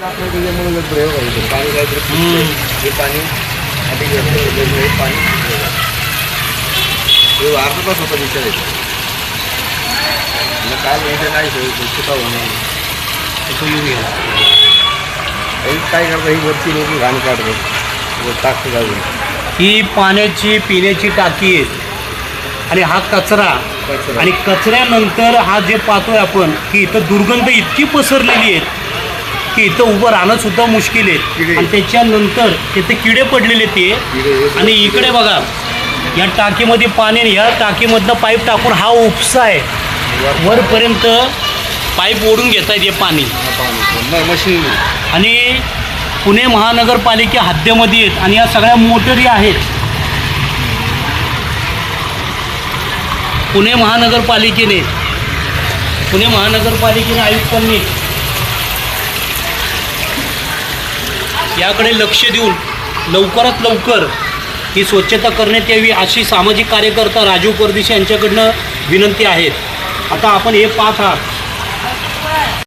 आपल्या त्याच्यामुळे जर प्रयोग आहे इथे. पाणी काहीतरी फुटलंय. हे पाणी हे पाणी फुटलं. हे अर्धा तास होता विचार येतो मग काय म्हणजे नाही सोय स्वच्छता होणे हे काय करतात ही वरची लोक घाण काढतात वर टाकतं ही पाण्याची पिण्याची टाकी आहे आणि हा कचरा कचरा. आणि कचऱ्यानंतर हा जे पाहतोय आपण की इथं दुर्गंध इतकी पसरलेली आहे की इथं उभं राहणं सुद्धा मुश्किल आहे. आणि त्याच्यानंतर तिथे किडे पडलेले ते. आणि इकडे बघा या टाकीमध्ये पाणी ह्या टाकीमधनं पाईप टाकून हा उपसा आहे. वर वरपर्यंत पाईप ओढून घेत आहेत हे पाणी. मशीन आणि पुणे महानगरपालिके हद्दीमध्ये आहेत आणि या सगळ्या मोटरी आहेत. पुणे महानगरपालिकेने पुणे महानगरपालिकेने आयुक्तांनी याकडे लक्ष देऊन लवकरात लवकर ही स्वच्छता करण्यात यावी अशी सामाजिक कार्यकर्ता राजीव परदेशी यांच्याकडनं विनंती आहेत आता आपण हे पाहत आहात